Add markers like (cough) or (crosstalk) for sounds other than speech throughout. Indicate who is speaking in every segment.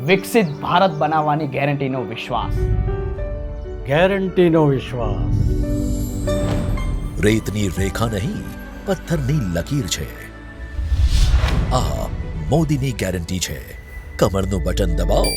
Speaker 1: વિકસિત ભારત બનાવવાની ગેરંટીનો વિશ્વાસ.
Speaker 2: ગેરંટીનો વિશ્વાસ.
Speaker 3: રેતની રેખા નહીં પથ્થરની લકીર છે. આ મોદીની ગેરંટી છે. કમરનું બટન દબાવો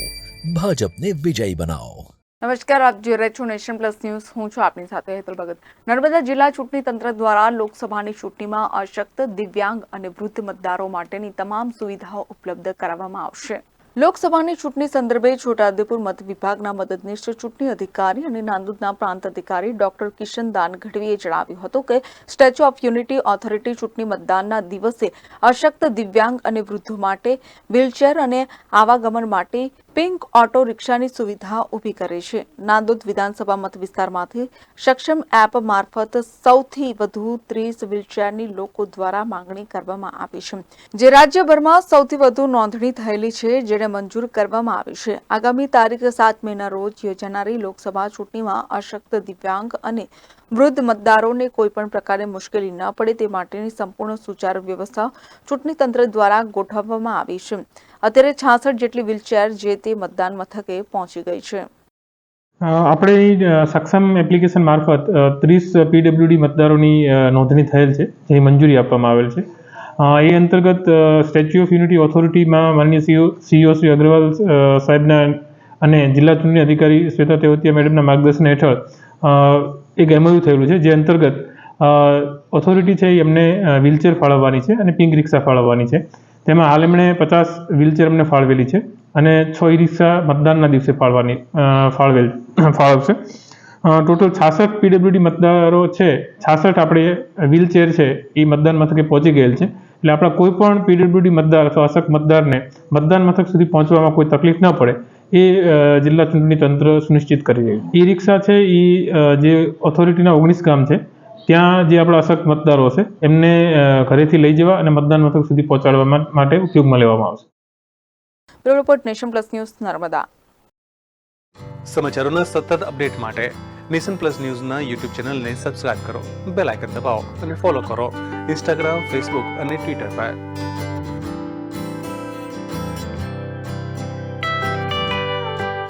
Speaker 3: ભાજપને વિજય બનાવો.
Speaker 4: નમસ્કાર આપ જોઈ રહ્યા છો નેશન પ્લસ ન્યૂઝ. હું છું આપની સાથે હેતલ ભગત. નર્મદા જિલ્લા ચૂંટણી તંત્ર દ્વારા લોકસભાની ચૂંટણીમાં અશક્ત દિવ્યાંગ અને વૃદ્ધ મતદારો માટેની તમામ સુવિધાઓ ઉપલબ્ધ કરાવવામાં આવશે. લોકસભાની ચૂંટણી સંદર્ભે છોટાઉદેપુર મત વિભાગના મદદનીશ ચૂંટણી અધિકારી અને નાંદોદના પ્રાંત અધિકારી ડોક્ટર કિશન દાન ગઢવીએ જણાવ્યું હતું કે સ્ટેચ્યુ ઓફ યુનિટી ઓથોરિટી ચૂંટણી મતદાનના દિવસે અશક્ત દિવ્યાંગ અને વૃદ્ધો માટે વ્હીલચેર અને આવાગમન માટે પિંક ઓટો રિક્ષાની સુવિધા ઊભી કરે છે. નાંદોદ વિધાનસભા મત વિસ્તારમાંથી સક્ષમ એપ મારફત સૌથી વધુ ત્રીસ વ્હીલચેરની લોકો દ્વારા માંગણી કરવામાં આવી છે. જે રાજ્યભરમાં સૌથી વધુ નોંધણી થયેલી છે, જેને મંજૂર કરવામાં આવી છે. આગામી તારીખ સાત મેના રોજ યોજાનારી લોકસભા ચૂંટણીમાં અશક્ત દિવ્યાંગ અને વૃદ્ધ મતદારોને કોઈપણ પ્રકારે મુશ્કેલી ન પડે તે માટેની સંપૂર્ણ સુચારુ વ્યવસ્થા ચૂંટણી તંત્ર દ્વારા ગોઠવવામાં આવી છે. અત્યારે છાસઠ જેટલી વ્હીલચેર જે તે મતદાન મથકે પહોંચી ગઈ છે.
Speaker 5: આપણે સક્ષમ એપ્લિકેશન મારફત ત્રીસ પીડબ્લ્યુડી મતદારોની નોંધણી થયેલ છે, જે મંજૂરી આપવામાં આવેલ છે. એ અંતર્ગત સ્ટેચ્યુ ઓફ યુનિટી ઓથોરિટીમાં માન્ય સીઓ સીઓ શ્રી અગ્રવાલ સાહેબના અને જિલ્લા ચૂંટણી અધિકારી શ્વેતા તેવતિયા મેડમના માર્ગદર્શન હેઠળ એક એમઓયુ થયેલું છે, જે અંતર્ગત ઓથોરિટી છે એમને વ્હીલચેર ફાળવવાની છે અને પિંક રિક્ષા ફાળવવાની છે. તેમાં હાલ એમણે પચાસ વ્હીલચેર અમને ફાળવેલી છે અને છ ઈ રિક્ષા મતદાનના દિવસે ફાળવાની ફાળવેલ, (coughs) ફાળવશે. ટોટલ છાસઠ પીડબ્લ્યુડી મતદારો છે, છાસઠ આપણે વ્હીલચેર છે, એ મતદાન મથકે પહોંચી ગયેલ છે. એટલે આપણા કોઈ પણ પીડબ્લ્યુડી મતદાર અથવા અશક મતદારને મતદાન મથક સુધી પહોંચવામાં કોઈ તકલીફ ન પડે, એ જિલ્લા ચૂંટણી તંત્ર સુનિશ્ચિત કરી રહ્યું ઈ રિક્ષા છે એ જે ઓથોરિટીના ઓગણીસ ગામ છે ત્યાં જે આપણા અશક્ત મતદારો હશે એમને ઘરેથી લઈ જવા અને મતદાન મથક સુધી પહોંચાડવા માટે ઉપયોગમાં લેવામાં આવશે.
Speaker 4: Bureau report nation plus news Narmada.
Speaker 6: સમાચારોના સતત અપડેટ માટે નેશન પ્લસ ન્યૂઝના યુટ્યુબ ચેનલને સબસ્ક્રાઇબ કરો બેલ આઇકન દબાવો અને ફોલો કરો. ઇન્સ્ટાગ્રામ ફેસબુક અને ટ્વિટર પર.